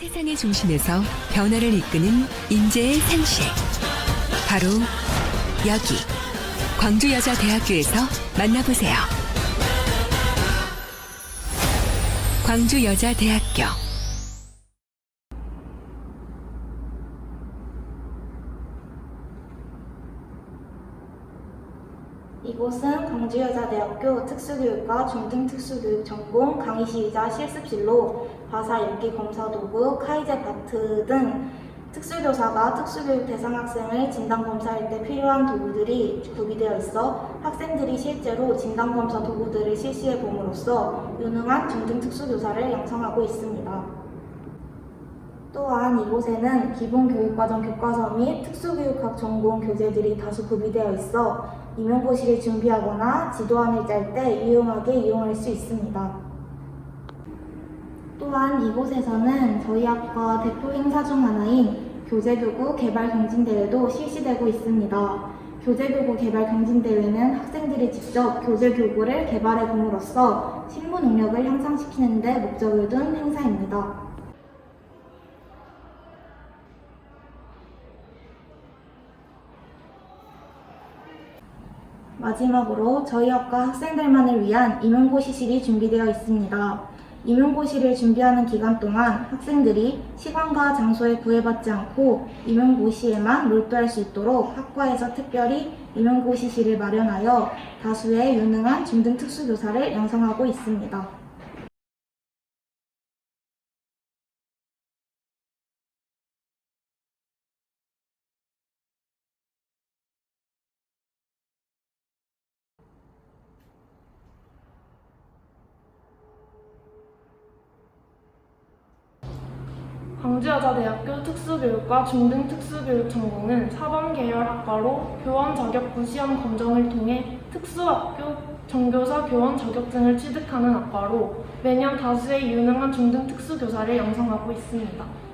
세상의 중심에서 변화를 이끄는 인재의 상실. 바로 여기 광주여자대학교에서 만나보세요. 광주여자대학교 이곳은 광주여자대학교 특수교육과 중등특수교육 전공 강의실이자 실습실로 바사 읽기 검사 도구, 카이제 바트 등 특수교사가 특수교육 대상 학생을 진단검사할 때 필요한 도구들이 구비되어 있어 학생들이 실제로 진단검사 도구들을 실시해 봄으로써 유능한 중등특수교사를 양성하고 있습니다. 또한 이곳에는 기본 교육과정 교과서 및 특수교육학 전공 교재들이 다수 구비되어 있어 임용고시를 준비하거나 지도안을 짤 때 유용하게 이용할 수 있습니다. 또한 이곳에서는 저희 학과 대표 행사 중 하나인 교재도구 개발 경진대회도 실시되고 있습니다. 교재도구 개발 경진대회는 학생들이 직접 교재도구를 개발해 봄으로써 실무 능력을 향상시키는 데 목적을 둔 행사입니다. 마지막으로 저희 학과 학생들만을 위한 임용고시실이 준비되어 있습니다. 임용고시를 준비하는 기간 동안 학생들이 시간과 장소에 구애받지 않고 임용고시에만 몰두할 수 있도록 학과에서 특별히 임용고시실을 마련하여 다수의 유능한 중등 특수교사를 양성하고 있습니다. 광주여자대학교 특수교육과 중등특수교육 전공은 사범계열학과로 교원 자격부 시험 검정을 통해 특수학교 정교사 교원 자격증을 취득하는 학과로 매년 다수의 유능한 중등특수교사를 양성하고 있습니다.